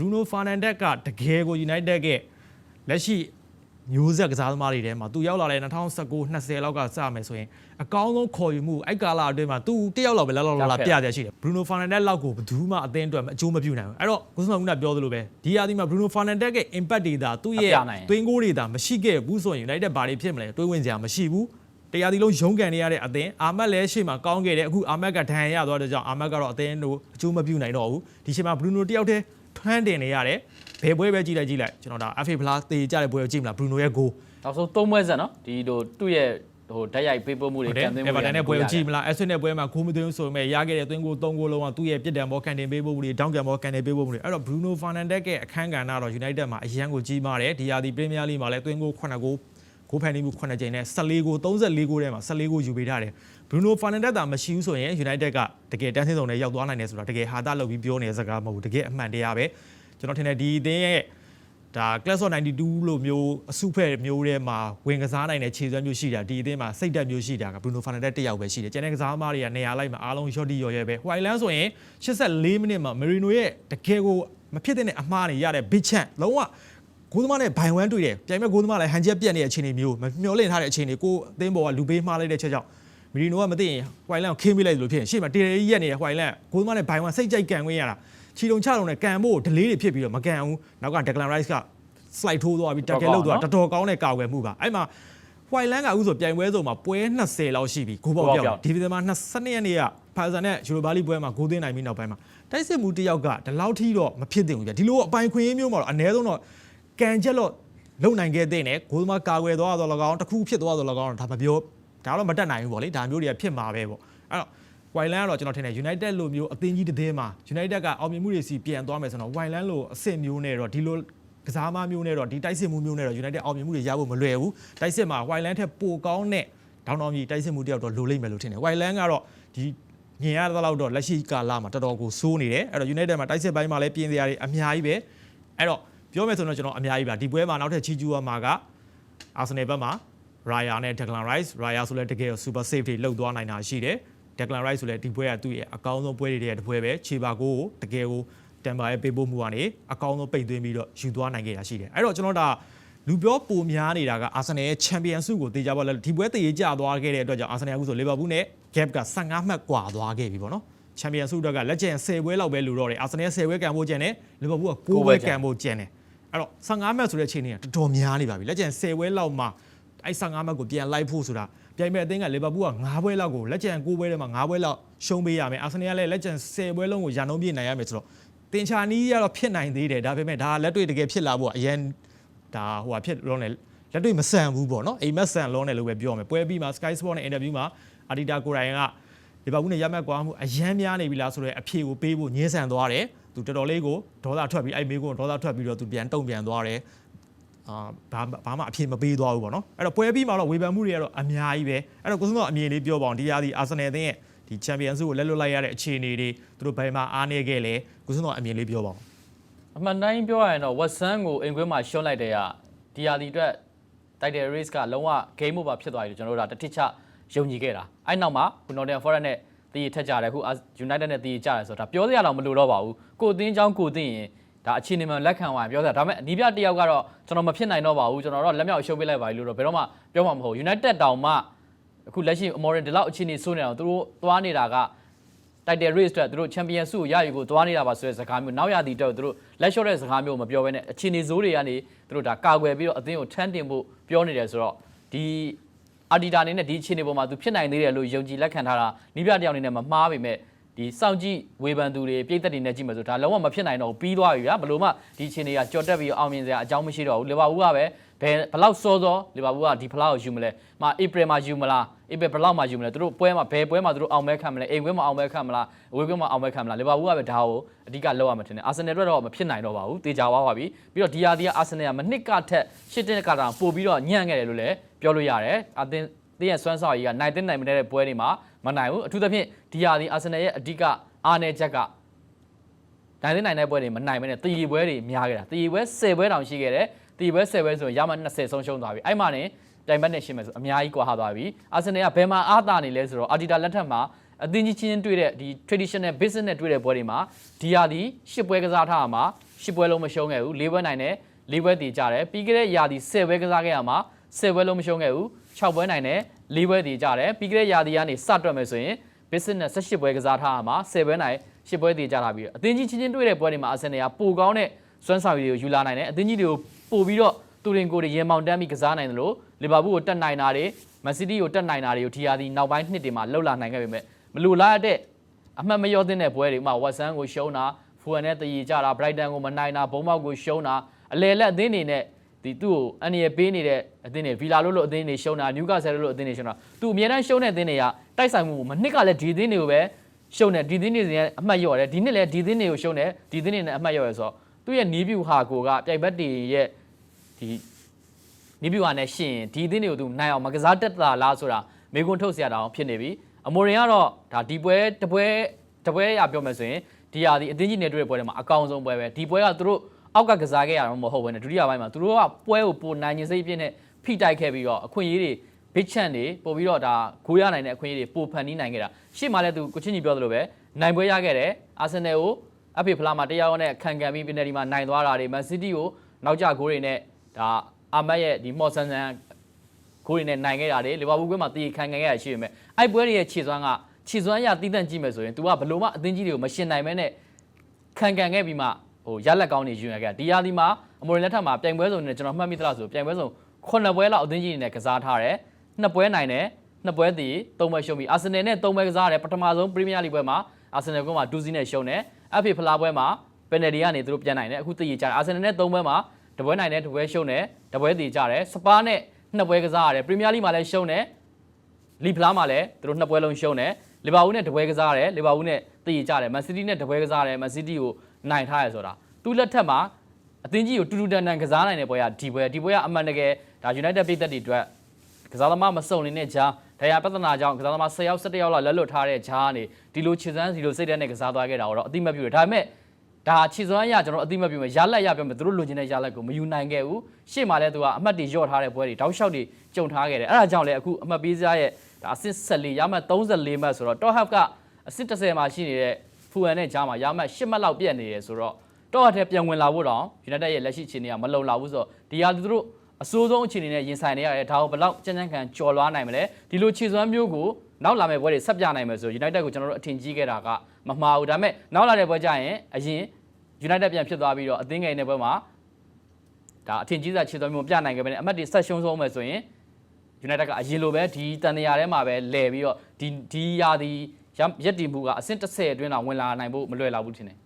Bruno Fernandes ကတကယ်ကို United ကလက်ရှိမျိုးဆက်ကစားသမားတွေထဲမှာသူရောက်လာတဲ့2019 20လောက်ကစမယ်ဆိုရင်အကောင်းဆုံးခေါ်ယူမှုအဲ့ကာလအတွင်းမှာသူတယောက်လောက်ပဲလောက်လောက်လောက်ပြရတဲ့ရှိတယ် Bruno Fernandes လောက်ကိုဘယ်သူမှအသင်းအတွက်အကျိုးမပြုနိုင်ဘူးအဲ့တော့ကိုစမကကပြောသလိုပဲဒီရာသီမှာ Bruno Fernandes ရဲ့ impact တွေဒါသူ့ရဲ့အပြနိုင်ရင်သွင်းကိုတွေဒါမရှိခဲ့ဘူးဆိုရင် United ဘာတွေဖြစ်မလဲတွေးဝင်စရာမရှိဘူးတရားဒီလုံးရုံးကန်နေရတဲ့အသင်းအာမတ်လည်းရှေ့မှာကောင်းခဲ့တယ်အခုအာမတ်ကဒဏ်ရာရသွားတဲ့ကြောင့်အာမတ်ကတော့အသင်းတို့အကျိုးမပြုနိုင်တော့ဘူးဒီချိန်မှာ Bruno တယောက်တည်း ထွန်းတင်နေရတယ်ဘယ်ပွဲပဲကြည့်လိုက်ကြည့်လိုက်ကျွန်တော်ဒါ FA Plus တေးကြတဲ့ပွဲကိုကြည့်မလား Bruno ရဲ့ goal နောက်ဆုံးသုံးပွဲဆက်နော်ဒီလိုသူ့ရဲ့ဟိုဓာတ်ရိုက်ပေးပို့မှုတွေဟုတ်တယ်ကန်သွင်းမှုအေဗာတန်နဲ့ပွဲကိုကြည့်မမလားအဆွနဲ့ပွဲမှာခိုးမသွင်းဆိုပေမဲ့ရခဲ့တဲ့သွင်းကို၃ဂိုးလုံးကသူ့ရဲ့ပြစ်ဒဏ်ဘောကန်တင်ပေးဖို့မှုတွေတောင်းကန်ဘောကန်တင်ပေးဖို့မှုတွေအဲ့တော့ Bruno Fernandes ရဲ့အခန်းကဏ္ဍတော့ United မှာအရန်ကိုကြီးမားတယ်ဒီယာဒီ Premier League မှာလည်းသွင်းကို9ဂိုး ဂိုးဖန်တီးမှု9ကြိမ်နဲ့14ဂိုး34ဂိုးထဲမှာ14ဂိုးယူပေးထားတယ် Bruno Fernandes တာမရှိဘူးဆိုရင် United ကတကယ်တန်းစင်းစုံနဲ့ရောက်သွားနိုင်တယ်ဆိုတာတကယ်ဟာတာလုပ်ပြီးပြောနေတဲ့စကားမဟုတ်ဘူးတကယ်အမှန်တရားပဲကျွန်တော်ထင်တယ်ဒီအသင်းရဲ့ဒါ Class of 92လို့မျိုးအစုဖက်မျိုးထဲမှာဝင်ကစားနိုင်တဲ့ခြေစွမ်းမျိုးရှိတာဒီအသင်းမှာစိတ်တက်မျိုးရှိတာက Bruno Fernandes တစ်ယောက်ပဲရှိတယ်။ကျန်တဲ့ကစားသမားတွေကနေရာလိုက်မှာအားလုံး short ရော်ရဲပဲ။ White Land ဆိုရင်84မိနစ်မှာ Merino ရဲ့တကယ်ကိုမဖြစ်တဲ့အမှားတွေရတဲ့ big chance လုံးဝ ဂိုးသမားနဲ့ဘိုင်ဝမ်တွေ့တယ်။ပြိုင်မဲ့ဂိုးသမားလည်းဟန်ချက်ပြတ်နေတဲ့အခြေအနေမျိုးမမျှော်လင့်ထားတဲ့အခြေအနေကိုအသင်းပေါ်ကလူပေးမှားလိုက်တဲ့ချက်ကြောင့်မရီနိုကမသိရင် White Land ကိုခင်းပေးလိုက်လို့ဖြစ်ရင်ရှေ့မှာတေရီရက်နေတဲ့ White Land ဂိုးသမားနဲ့ဘိုင်ဝမ်စိတ်ကြိုက်ကန်ခွင့်ရတာချီတုံချတုံနဲ့ကန်ဖို့ delay တွေဖြစ်ပြီးတော့မကန်ဘူး။နောက်က Declan Rice က slide ထိုးသွားပြီးတကယ်လို့သွားတော်တော်ကောင်းတဲ့ကာကွယ်မှုပါအဲ့မှာ White Land ကအခုဆိုပြိုင်ပွဲစုံမှာပွဲ20လောက်ရှိပြီဂိုးပေါက်ပြောင်းဒီဗီဒီမှာ22ရက်နေ့ကဖာဇန်နဲ့ယူရိုဘာလီပွဲမှာဂိုးသွင်းနိုင်ပြီးနောက်ပိုင်းမှာတိုက်စစ်မှုတစ်ယောက်ကဒီလောက်ထိတော့မဖြစ်သင့်ဘူးပြဒီလိုအပိုင်ခွင့်မျိုးမှာတော့အ ਨੇ ဆုံးတော့ ကန်ချက်တော့လုံနိုင်ခဲ့တဲ့နဲ့ဂိုးသမားကာကွယ်သွားတော့၎င်းတစ်ခုဖြစ်သွားတော့၎င်းဒါမပြောဒါတော့မတက်နိုင်ဘူးပေါ့လေဒါမျိုးတွေကဖြစ်မှာပဲပေါ့အဲ့တော့ Wildland ကတော့ကျွန်တော်ထင်တယ် United လိုမျိုးအသင်းကြီးတစ်သင်းမှာ United ကအောင်မြင်မှုတွေစီပြန်သွားမယ်ဆိုတော့ Wildland လိုအဆင့်မျိုးနဲ့တော့ဒီလိုကစားမမျိုးနဲ့တော့ဒီတိုက်စစ်မှုမျိုးနဲ့တော့ United အောင်မြင်မှုတွေရဖို့မလွယ်ဘူးတိုက်စစ်မှာ Wildland ထက်ပိုကောင်းတဲ့ဒေါင်းတော်ကြီးတိုက်စစ်မှုတယောက်တော့လိုလိမ့်မယ်လို့ထင်တယ် Wildland ကတော့ဒီညင်ရတဲ့လောက်တော့လက်ရှိကာလမှာတော်တော်ကိုစိုးနေတယ်အဲ့တော့ United မှာတိုက်စစ်ပိုင်းမှာလည်းပြင်စရာတွေအများကြီးပဲအဲ့တော့ ပြောမယ်ဆိုတော့ကျွန်တော်အများကြီးပါဒီပွဲမှာနောက်ထပ်ချီကျူရမှာက Arsenal ဘက်မှာ Raya နဲ့ Declan Rice Raya ဆိုလည်းတကယ် super safe တွေလှုပ်သွားနိုင်တာရှိတယ် Declan Rice ဆိုလည်းဒီပွဲကသူ့ရဲ့အကောင်းဆုံးပွဲတွေရဲ့တစ်ပွဲပဲခြေပါကိုတကယ်ကိုတန်ပါရဲ့ပေးပို့မှုကနေအကောင်းဆုံးပိတ်သွင်းပြီးတော့ယူသွားနိုင်ခဲ့တာရှိတယ်အဲ့တော့ကျွန်တော်ဒါလူပြောပိုများနေတာက Arsenal ရဲ့ Champions League ကိုတေချာပါလဲဒီပွဲတည်ကြသွားခဲ့တဲ့အတွက်ကြောင့် Arsenal အခုဆို Liverpool နဲ့ gap က15မှတ်ကွာသွားခဲ့ပြီပေါ့နော် Champions League ကလက်ကျန်10ပွဲလောက်ပဲလူတော့တယ် Arsenal 10ပွဲကန်ဖို့ကျန်တယ် Liverpool က9ပွဲကန်ဖို့ကျန်တယ် အဲ့တော့15မှတ်ဆိုတဲ့ချိန်တွေကတော်တော်များနေပါပြီလက်ကျန်10ပွဲလောက်မှာအဲ့15မှတ်ကိုပြန်လိုက်ဖို့ဆိုတာပြိုင်မဲ့အသင်းက Liverpool က9ပွဲလောက်ကိုလက်ကျန်9ပွဲထဲမှာ9ပွဲလောက်ရှုံးပေးရမယ် Arsenal ကလည်းလက်ကျန်10ပွဲလုံးကိုရာနှုန်းပြည့်နိုင်ရမယ်ဆိုတော့တင်ချာနီးရတော့ဖြစ်နိုင်သေးတယ်ဒါပေမဲ့ဒါလက်တွေ့တကယ်ဖြစ်လာဖို့ကအရင်ဒါဟိုဟာဖြစ်လုံးတယ်လက်တွေ့မဆန်ဘူးပေါ့နော်အိမ်မက်ဆန်လုံးတယ်လို့ပဲပြောရမယ်ပွဲပြီးမှာ Sky Sport နဲ့ interview မှာအာဒီတာကိုရိုင်ကလီဗာပူးနဲ့ရမှတ်ကွာမှုအရန်များနေပြီလားဆိုတော့အဖြေကိုပေးဖို့ညှင်းဆန်သွားတယ် သူတော်တော်လေးကိုဒေါသထွက်ပြီးအဲ့မေးကိုဒေါသထွက်ပြီးတော့သူပြန်တုံ့ပြန်သွားတယ်အာဘာဘာမှအဖြေမပေးသွားဘူးပေါ့နော်အဲ့တော့ပွဲပြီးမှာတော့ဝေဖန်မှုတွေကတော့အများကြီးပဲအဲ့တော့ကိုစမောအမြင်လေးပြောပါအောင်ဒီရာဒီအာဆနယ်အသင်းရဲ့ဒီချန်ပီယံဆုကိုလက်လွတ်လိုက်ရတဲ့အခြေအနေတွေသူတို့ဘယ်မှာအားနေခဲ့လဲကိုစမောအမြင်လေးပြောပါအောင်အမှန်တိုင်းပြောရရင်တော့ Watson ကိုအိမ်ခွင်းမှာရှုံးလိုက်တဲ့ကဒီယာဒီအတွက် title race ကလုံးဝ game over ဖြစ်သွားပြီလို့ကျွန်တော်တို့ဒါတစ်ထစ်ချယုံကြည်ခဲ့တာအဲ့နောက်မှာ Nottingham Forest နဲ့ တည်ထက်ကြတယ်အခု United နဲ့တည်ကြတယ်ဆိုတော့ဒါပြောစရာတော့မလိုတော့ပါဘူးကိုအသင်းချောင်းကိုသိရင်ဒါအခြေအနေမှန်လက်ခံသွားရင်ပြောစရာဒါပေမဲ့အနီးပြတစ်ယောက်ကတော့ကျွန်တော်မဖြစ်နိုင်တော့ပါဘူးကျွန်တော်တော့လက်မြောက်ရှုံးပေးလိုက်ပါလို့တော့ဘယ်တော့မှပြောမှာမဟုတ် United တောင်မှအခုလက်ရှိ Amorin ဒီလောက်အခြေအနေဆိုးနေအောင်သူတို့သွားနေတာက title race အတွက်သူတို့ champion ဆုကိုရယူဖို့သွားနေတာပါဆိုတဲ့စကားမျိုးနောက်ရသည်တော့သူတို့လက်လျှော့တဲ့စကားမျိုးမပြောဘဲနဲ့အခြေအနေဇိုးတွေကနေသူတို့ဒါကာကွယ်ပြီးတော့အသင်းကိုထမ်းတင်ဖို့ပြောနေတယ်ဆိုတော့ဒီ အာဒီတာအနေနဲ့ဒီအခြေအနေပေါ်မှာသူဖြစ်နိုင်သေးတယ်လို့ယုံကြည်လက်ခံထားတာနီးပြတယောက်အနေနဲ့မမှားပေမဲ့ဒီစောင့်ကြည့်ဝေဖန်သူတွေပြည်သက်တွေနဲ့ကြည့်မယ်ဆိုဒါလုံးဝမဖြစ်နိုင်တော့ဘူးပြီးသွားပြီဗျာဘလို့မှဒီအခြေအနေကကြော်တက်ပြီးအောင်မြင်စရာအကြောင်းမရှိတော့ဘူးလီဗာပူးကပဲဘယ်ဘလောက်စောစောလီဗာပူးကဒီဖလားကိုယူမလဲမဧပြီမှာယူမလားဧပြီဘလောက်မှာယူမလဲသူတို့ပွဲမှာဘယ်ပွဲမှာသူတို့အောင်မဲခံမလဲအိမ်ပွဲမှာအောင်မဲခံမလားအဝေးပွဲမှာအောင်မဲခံမလားလီဗာပူးကပဲဒါကိုအဓိကလောက်ရမှာထင်တယ်အာဆင်နယ်အတွက်တော့မဖြစ်နိုင်တော့ပါဘူးတေချာသွားပါပြီပြီးတော့ဒီယာဒီကအာဆင်နယ်ကမနှစ်ကထက်ရှစ်တဲ့ကတာပို့ပြီးတော့ညံ့ခဲ့တယ်လို့လည်း ပြောလို့ရတယ်အသင်းတင်းရဲ့စွမ်းဆောင်ရည်ကနိုင်တဲ့နိုင်မတဲ့ပွဲတွေမှာမနိုင်ဘူးအထူးသဖြင့်ဒီယာဒီအာဆင်နယ်ရဲ့အဓိကအားနည်းချက်ကနိုင်တဲ့နိုင်တဲ့ပွဲတွေမနိုင်မနဲ့တည်ရပွဲတွေများခဲ့တာတည်ရပွဲ10ပွဲတောင်ရှိခဲ့တယ်တည်ရပွဲ10ပွဲဆိုရင်ရမှ20ဆုံးရှုံးသွားပြီအဲ့မှနေတိုင်ဘက်နဲ့ရှင်းမယ်ဆိုအများကြီးကွာဟသွားပြီအာဆင်နယ်ကဘယ်မှာအားတာနေလဲဆိုတော့အာဒီတာလက်ထက်မှာအသင်းကြီးချင်းချင်းတွေ့တဲ့ဒီ traditional business နဲ့တွေ့တဲ့ပွဲတွေမှာဒီဟာဒီ10ပွဲကစားထားတာမှာ10ပွဲလုံးမရှုံးခဲ့ဘူး၄ပွဲနိုင်တယ်၄ပွဲတည်ကြတယ်ပြီးခဲ့တဲ့ရာသီ10ပွဲကစားခဲ့ရမှာ 10ပွဲလုံးမရှုံးခဲ့ဘူး6ပွဲနိုင်တယ်၄ပွဲတည်ကြတယ်ပြီးခဲ့တဲ့ရာသီကနေစတွက်မယ်ဆိုရင် business 18ပွဲကစားထားရမှာ10ပွဲနိုင်10ပွဲတည်ကြတာပြီးတော့အသင်းကြီးချင်းချင်းတွေ့တဲ့ပွဲတွေမှာအာဆင်နယ်ကပိုကောင်းတဲ့စွမ်းဆောင်ရည်တွေကိုယူလာနိုင်တယ်အသင်းကြီးတွေကိုပို့ပြီးတော့တူရင်ကိုတွေရင်မောင်တန်းပြီးကစားနိုင်တယ်လို့လီဗာပူးကိုတက်နိုင်တာတွေမန်စီးတီးကိုတက်နိုင်တာတွေကိုဒီရာသီနောက်ပိုင်းနှစ်တွေမှာလှုပ်လာနိုင်ခဲ့ပေမဲ့မလိုလားတဲ့အမှတ်မလျော့သင့်တဲ့ပွဲတွေဥပမာဝက်ဆန်ကိုရှုံးတာဖူအန်နဲ့တည်ကြတာဘရိုက်တန်ကိုမနိုင်တာဘုံမောက်ကိုရှုံးတာအလဲလက်အသင်းတွေနဲ့ ဒီသူ့ကိုအန်ရပေးနေတဲ့အသင်းတွေဗီလာလို့လို့အသင်းတွေရှုံးတာနျူကာဆယ်လို့လို့အသင်းတွေရှုံးတာသူအများတန်းရှုံးတဲ့အသင်းတွေကတိုက်ဆိုင်မှုမနှစ်ကလည်းဒီအသင်းတွေကိုပဲရှုံးတယ်ဒီအသင်းတွေစီကအမှတ်ရော့တယ်ဒီနှစ်လည်းဒီအသင်းတွေကိုရှုံးတယ်ဒီအသင်းတွေနဲ့အမှတ်ရော့ရဆိုတော့သူ့ရဲ့နီးပြူဟာကိုကပြိုင်ဘက်တွေရဲ့ဒီနီးပြူဟာနဲ့ရှင်ဒီအသင်းတွေကိုသူနိုင်အောင်မကစားတတ်တာလားဆိုတာမေကွန်းထုတ်ဆရာတောင်ဖြစ်နေပြီအမိုရင်ကတော့ဒါဒီပွဲတပွဲတပွဲရပြောမယ်ဆိုရင်ဒီဟာဒီအသင်းကြီးနဲ့တွေ့တဲ့ပွဲတွေမှာအကောင်ဆုံးပွဲပဲဒီပွဲကသူတို့ အောက်ကကစားခဲ့ရတော့မဟုတ်ဘဲနဲ့ဒုတိယပိုင်းမှာသူတို့ကပွဲကိုပိုနိုင်ခြင်းစိတ်ပြည့်နဲ့ဖိတိုက်ခဲ့ပြီးတော့အခွင့်အရေးတွေဘစ်ချန်တွေပို့ပြီးတော့ဒါဂိုးရနိုင်တဲ့အခွင့်အရေးတွေပိုဖန်တီးနိုင်ခဲ့တာရှေ့မှာလည်းသူကိုချင်းကြီးပြောသလိုပဲနိုင်ပွဲရခဲ့တယ်အာဆင်နယ်ကိုအဖေဖလာမှာတရားရောနဲ့ခံခံပြီးပင်နယ်ဒီမှာနိုင်သွားတာတွေမန်စီးတီးကိုနောက်ကျဂိုးတွေနဲ့ဒါအာမတ်ရဲ့ဒီမော်ဆန်ဆန်ကိုယ်တွေနဲ့နိုင်ခဲ့တာလေလီဗာပူးကွင်းမှာတည်ခံခံခဲ့ရရှိပေမဲ့အဲ့ပွဲတွေရဲ့ခြေစွမ်းကခြေစွမ်းရတည်တန့်ကြည့်မယ်ဆိုရင် तू ကဘလို့မှအသင်းကြီးတွေကိုမရှင်နိုင်မဲနဲ့ခံခံခဲ့ပြီးမှ ဟိုရလက်ကောင်းနေယူရခဲ့ဒီရာဒီမှာအမေရိလက်ထက်မှာပြိုင်ပွဲစုံနဲ့ကျွန်တော်မှတ်မိသလားဆိုပြိုင်ပွဲစုံ9ပွဲလောက်အသင်းကြီးတွေနဲ့ကစားထားတယ်နှစ်ပွဲနိုင်တယ်နှစ်ပွဲတည်သုံးပွဲရှုံးပြီးအာဆင်နယ်နဲ့သုံးပွဲကစားတယ်ပထမဆုံးပရီးမီးယားလိပွဲမှာအာဆင်နယ်ကွင်းမှာဒူးစီနဲ့ရှုံးတယ်အဖေဖလာပွဲမှာပယ်နယ်တီကနေသူတို့ပြန်နိုင်တယ်အခုတည်ကြတယ်အာဆင်နယ်နဲ့သုံးပွဲမှာတပွဲနိုင်တယ်တပွဲရှုံးတယ်တပွဲတည်ကြတယ်စပါးနဲ့နှစ်ပွဲကစားရတယ်ပရီးမီးယားလိမှာလည်းရှုံးတယ်လီဖလားမှာလည်းသူတို့နှစ်ပွဲလုံးရှုံးတယ်လီဗာပူးနဲ့တပွဲကစားတယ်လီဗာပူးနဲ့တည်ကြတယ်မန်စီးတီးနဲ့တပွဲကစားတယ်မန်စီးတီးကို နိုင်ထားရဆိုတာသူ့လက်ထက်မှာအသင်းကြီးကိုတူတူတန်တန်ကစားနိုင်တဲ့ပွဲကဒီပွဲဒီပွဲကအမှန်တကယ်ဒါ United ပြည်သက်တွေအတွက်ကစားသမားမစုံနေတဲ့ဂျာဒရာပြဿနာကြောင့်ကစားသမား10ယောက်17ယောက်လောက်လက်လွတ်ထားတဲ့ဂျာကနေဒီလိုခြေစမ်းစီလိုစိတ်ဓာတ်နဲ့ကစားသွားခဲ့တာတော့အတိမတ်ပြတယ်ဒါပေမဲ့ဒါခြေစွမ်းရကျွန်တော်အတိမတ်ပြမယ်ရလက်ရပြောမယ်သူတို့လိုချင်တဲ့ရလက်ကိုမယူနိုင်ခဲ့ဘူးရှေ့မှာလည်းသူကအမှတ်တွေညော့ထားတဲ့ပွဲတွေတောက်လျှောက်တွေကြုံထားခဲ့တယ်အဲ့ဒါကြောင့်လည်းအခုအမှတ်ပေးစားရဲ့ဒါအဆင့်14ရမှတ်34မှတ်ဆိုတော့ top half ကအဆင့်30မှာရှိနေတဲ့ ဖူအန်နဲ့ဂျာမှာရမှတ်10မှတ်လောက်ပြည့်နေတယ်ဆိုတော့ top half ထဲပြန်ဝင်လာဖို့တောင် United ရဲ့လက်ရှိအခြေအနေကမလုံလောက်ဘူးဆိုတော့ဒီဟာသူတို့အစိုးဆုံးအခြေအနေနဲ့ရင်ဆိုင်နေရတယ်ဒါကိုဘယ်လောက်ကြမ်းကြမ်းခံကြော်လွားနိုင်မလဲဒီလိုခြေစွမ်းမျိုးကိုနောက်လာမယ့်ပွဲတွေဆက်ပြနိုင်မယ်ဆို United ကိုကျွန်တော်တို့အထင်ကြီးခဲ့တာကမမှားဘူးဒါပေမဲ့နောက်လာတဲ့ပွဲကျရင်အရင် United ပြန်ဖြစ်သွားပြီးတော့အသင်းငယ်တဲ့ပွဲမှာဒါအထင်ကြီးစားခြေစွမ်းမျိုးပြနိုင်ခဲ့ပဲနဲ့အမှတ်တွေဆက်ရှုံးဆုံးမယ်ဆိုရင် United ကအရင်လိုပဲဒီတန်တရာထဲမှာပဲလဲပြီးတော့ဒီဒီရာဒီ ရက်တီမှုကအဆင့်30အတွင်းတော့ဝင်လာနိုင်ဖို့မလွယ်လောက်ဘူးထင်တယ်